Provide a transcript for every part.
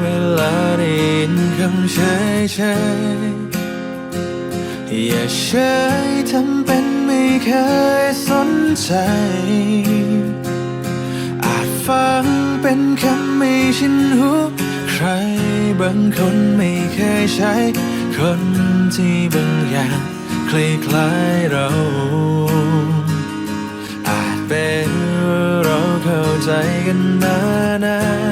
เวลาได้ยเฉยอย่าเฉยทำเป็นไม่เคยสนใจ อาจฟังเป็นคำไม่ชินหู ใครบางคนไม่เคยใช้ คนที่บางอย่างคล้ายๆเราอาจเป็นเราเข้าใจกันมานาน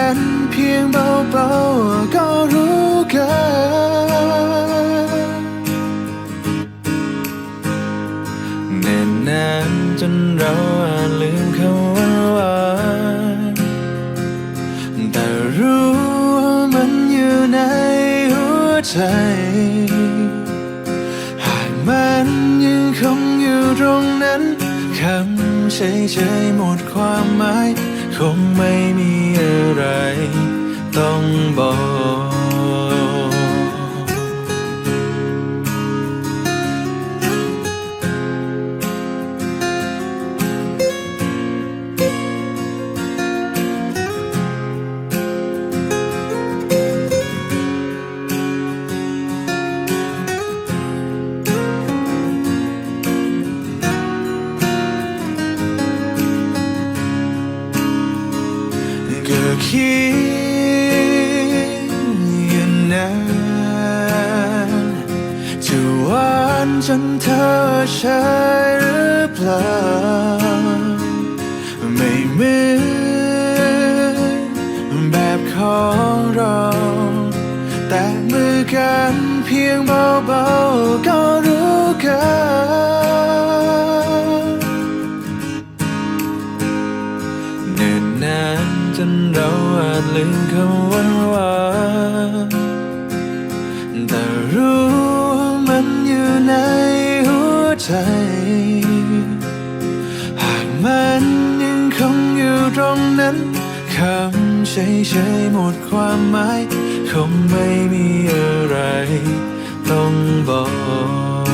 อกันเพียงเบาๆก็รู้กันเนิ่นนานจนเราอาจลืมคำว่าหวานแต่รู้ว่ามันอยู่ในหัวใจ หากมันยังคงอยู่ตรงนั้นคำเฉยๆหมดความหมาย คงไม่มีอะไร คิดอยู่นานจะหวานจนเธอใช่หรือเปล่า ไม่เหมือนแบบของเรา แต่มือกันเพียงเบาๆก็รู้ เราอาจลืมคำวันวานแต่รู้มันอยู่ในหัวใจ หากมันยังคงอยู่ตรงนั้นคำเฉยๆหมดความหมาย คงไม่มีอะไรต้องบอก